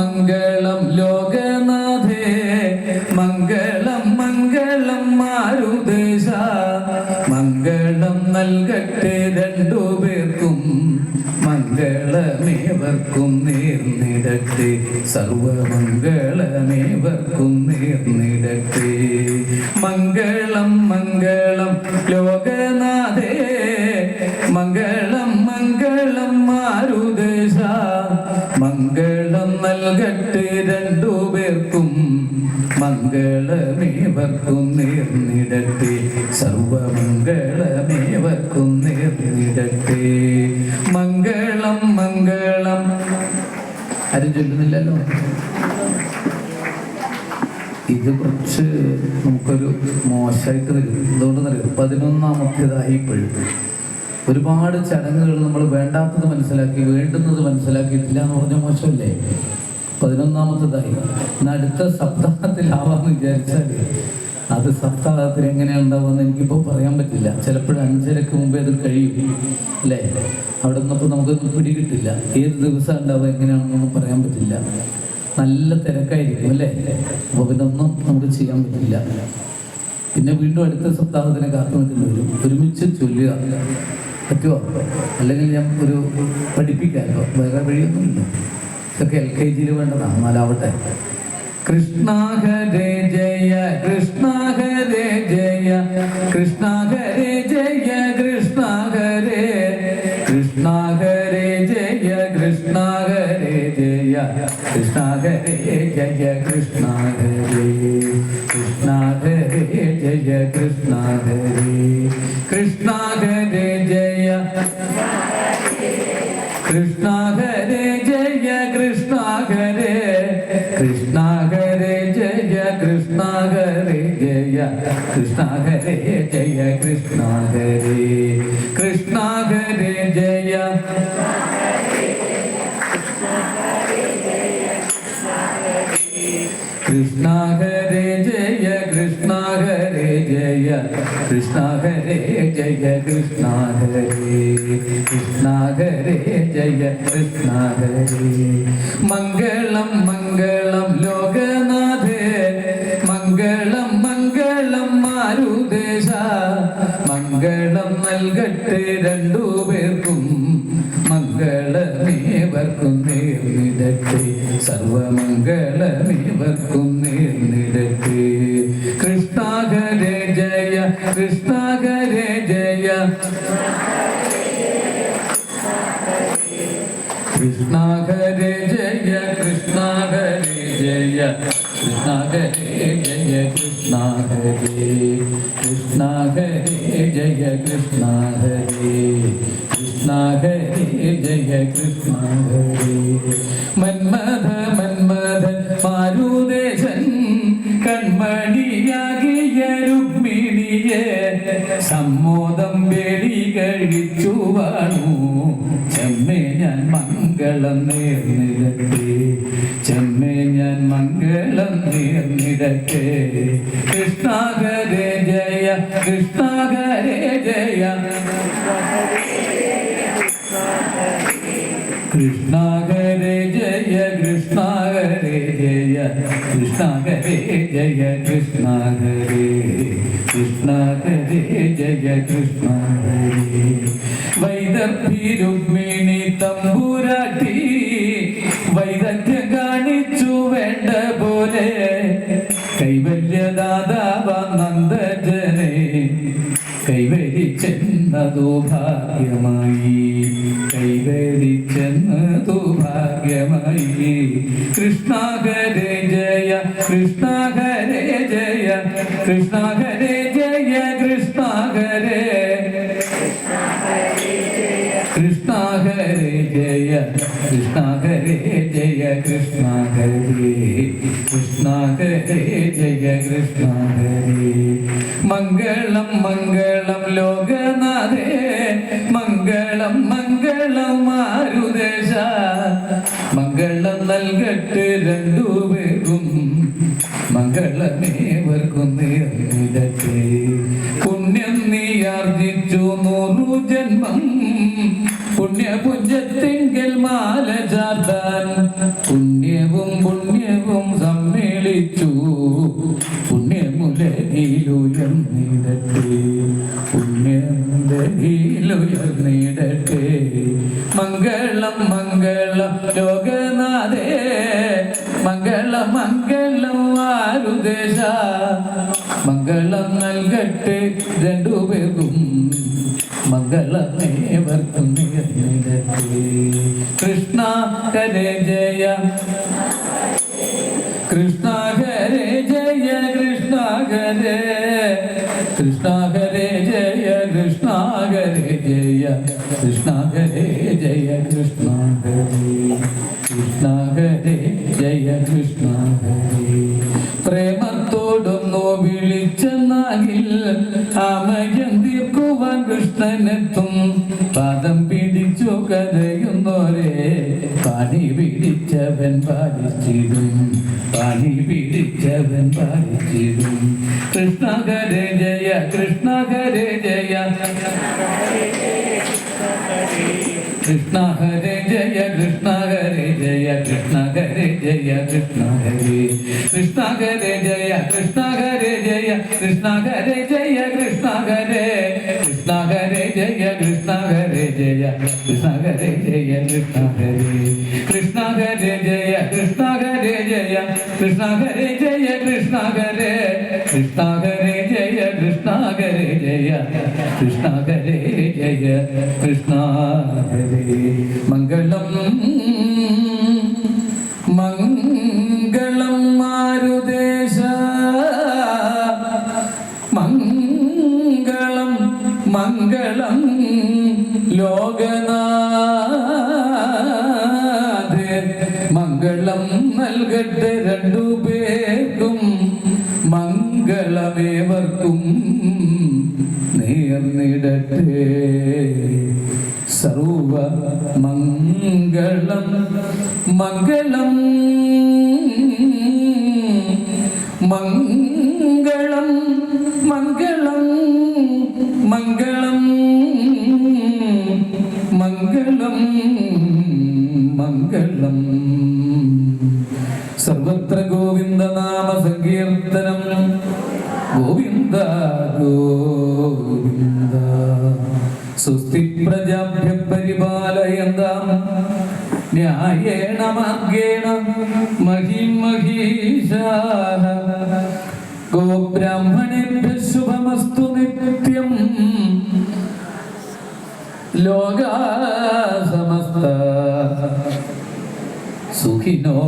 മംഗളം ലോകനാഥേ മംഗളം മംഗളം മാരുദേശ മംഗളം നൽകട്ടെ രണ്ടു പേർക്കും മംഗളമേവർക്കും നേർന്നിടട്ടെ സർവമംഗളമേവർക്കും നേർന്നിടട്ടെ മംഗളം നൽകട്ടെ രണ്ടുപേർക്കും മംഗളമേവർക്കും നേർന്നിടട്ടെ സർവമംഗളമേവർക്കും നേർന്നിടട്ടെ മംഗളം മംഗളം. ആരും ചൊല്ലുന്നില്ലല്ലോ? ഇത് കുറച്ച് നമുക്കൊരു മോശമായിട്ട് വരും. എന്തുകൊണ്ടെന്നറിയോ? പതിനൊന്നാമത്തേതായി ഇപ്പോഴും. ഒരുപാട് ചടങ്ങുകൾ നമ്മൾ വേണ്ടാത്തത് മനസ്സിലാക്കി വേണ്ടുന്നത് മനസ്സിലാക്കിയിട്ടില്ല എന്ന് പറഞ്ഞ മോശമല്ലേ? പതിനൊന്നാമത്തേതായി അടുത്ത സപ്താഹത്തിലാവാന്ന് വിചാരിച്ചാൽ അത് സപ്താഹത്തിൽ എങ്ങനെയാണ് ഉണ്ടാവുമെന്ന് എനിക്കിപ്പോൾ പറയാൻ പറ്റില്ല. ചിലപ്പോഴും അഞ്ചരക്ക് മുമ്പേ അത് കഴിയും അല്ലേ? അവിടെ നിന്നപ്പോൾ നമുക്കൊന്നും പിടികിട്ടില്ല. ഏത് ദിവസം ഉണ്ടാവുക എങ്ങനെയാണെന്നൊന്നും പറയാൻ പറ്റില്ല. നല്ല തിരക്കായിരിക്കും അല്ലേ? അപ്പോൾ പിന്നെ ഒന്നും നമുക്ക് ചെയ്യാൻ പറ്റില്ല. പിന്നെ വീണ്ടും അടുത്ത സപ്താഹത്തിന് കാത്തു നിൽക്കേണ്ടി വരും. ഒരുമിച്ച് ചൊല്ലുക. പറ്റുമോ? അല്ലെങ്കിൽ ഞാൻ ഒരു പഠിപ്പിക്കാമല്ലോ? വേറെ വഴിയൊന്നുമില്ല. ഇതൊക്കെ എൽ കെ ജിയിൽ വേണ്ടതാണ് എന്നാലാവട്ടെ കൃഷ്ണ ഹരേ ജയ കൃഷ്ണ ജയ കൃഷ്ണ ഹരേ ജയ കൃഷ്ണ ഹരേ കൃഷ്ണ ജയ കൃഷ്ണ ജയ കൃഷ്ണ ജയ കൃഷ്ണ ഹരേ കൃഷ്ണ ജയ കൃഷ്ണ ഹരേ കൃഷ്ണ ജയ കൃഷ്ണ ഹരേ കൃഷ്ണ ഹരേ ജയ കൃഷ്ണ ഹരേ ജയ കൃഷ്ണ ഹരേ ജയ കൃഷ്ണ ഹരേ കൃഷ്ണ ഹരേ ജയ കൃഷ്ണ ഹരേ ജയ കൃഷ്ണ ഹരേ ജയ കൃഷ്ണ ഹരേ ജയ കൃഷ്ണ ഹരേ കൃഷ്ണ ഹരേ ജയ കൃഷ്ണ ഹരേ മംഗളം നൽകട്ടെ രണ്ടുപേർക്കും മംഗളമേവർക്കും നേർന്നിടട്ടെ സർവമംഗളമേവർക്കും നേർന്നിടട്ടെ കൃഷ്ണാകരേ ജയ കൃഷ്ണാകരേ ജയ കൃഷ്ണാകരേ ജയ കൃഷ്ണാകരേ കൃഷ്ണാകരേ ജയ കൃഷ്ണാകരേ കൃഷ്ണാകരേ ജയ കൃഷ്ണാകരേ മന്മഥ മന്മഥൻ മാരുദേശൻ കൺമണിയാകിയ രുക്മിണിയെ സമ്മോദം വേടി കഴിച്ചു വാണു ചെമ്മേ ഞാൻ മംഗളം നേർന്നിടട്ടെ ചെമ്മേ നേർന്നിടട്ടെ കൃഷ്ണാകരേ ജയ കൃഷ്ണാകരേ ജയ. കൃഷ്ണാകരേ ജയ കൃഷ്ണാകരേ ജയ. കൃഷ്ണാകരേ ജയ കൃഷ്ണാകരേ. കൃഷ്ണാകരേ ജയ കൃഷ്ണാകരേ. വൈദർഭി രുക്മിണി തമ്പുരാട്ടി കൈവല്യദാതാവ നന്ദജനെ കൈവരിച്ചെന്നതു ഭാഗ്യമായി കൈവരിച്ചെന്നതു ഭാഗ്യമായി കൃഷ്ണാകരേ ജയ കൃഷ്ണാകരേ ജയ കൃഷ്ണാകരേ ജയ കൃഷ്ണാകരേ കൃഷ്ണാകരേ ജയ കൃഷ്ണാകരേ ജയ കൃഷ്ണാകരേ കൃഷ്ണാകരേ ജയ കൃഷ്ണാകരേ മംഗളം മംഗളം ലോകനാഥേ. മംഗളം മംഗളം മാരുദേശ മംഗളം നൽകട്ടെ രണ്ടുപേർക്കും. മംഗളമേവർക്കും മംഗളം മംഗളം ലോകനാഥേ മംഗളം മംഗളം ആരുദേശ മംഗളം നൽകട്ടെ രണ്ടുപേർക്കും മംഗളമേവർക്കും നേർന്നിടട്ടെ കൃഷ്ണ ഹരേ ജയ കൃഷ്ണ ഹരേ കൃഷ്ണ ഹരേ ജയ കൃഷ്ണ ഹരേ ജയ കൃഷ്ണ ഹരേ ജയ കൃഷ്ണ ഹരേ കൃഷ്ണ ഹരേ ജയ കൃഷ്ണ ഹരേ പ്രേമത്തോടൊന്നു വിളിച്ചെന്നാകിൽ അമയം തീർക്കുവാൻ കൃഷ്ണനെത്തും. പാദം പിടിച്ചു കരയുന്നോരേ പണി പിടിച്ചവൻ പാലിച്ചിടും പിടിച്ചവൻ പാലിച്ചിടും കൃഷ്ണ ഹരേ ജയ കൃഷ്ണ ഹരേ ജയ. കൃഷ്ണ ഹരേ ജയ കൃഷ്ണ ഹരേ ജയ കൃഷ്ണ ഹരേ ജയ കൃഷ്ണ ഹരേ കൃഷ്ണ ഹരേ ജയ കൃഷ്ണ ഹരേ ജയ കൃഷ്ണ ഹരേ ജയ കൃഷ്ണ ഹരേ കൃഷ്ണ ഹരേ ജയ കൃഷ്ണ ഹരേ ജയ കൃഷ്ണ ഹരേ ജയ കൃഷ്ണ ഹരേ കൃഷ്ണ ജയ കൃഷ്ണ ഹരേ ജയ കൃഷ്ണ ജയ കൃഷ്ണ ജയ കൃഷ്ണ മംഗളമേവർക്കും നേർന്നിടട്ടെ. സർവ മംഗളം മംഗളം മംഗളം മംഗളം മംഗളം മംഗളം മംഗളം. സർവത്ര ഗോവിന്ദനാമ സങ്കീർത്തനം ഗോവിന്ദ ഗോവിന്ദ. സുസ്ഥി പ്രജാഭ്യ പരിപാലയന്താം ന്യായേണ മാർഗേണ മഹിം മഹീശാഃ ഗോബ്രാഹ്മണേഭ്യ ശുഭമസ്തു നിത്യം. ലോകാ സമസ്ത സുഖിനോ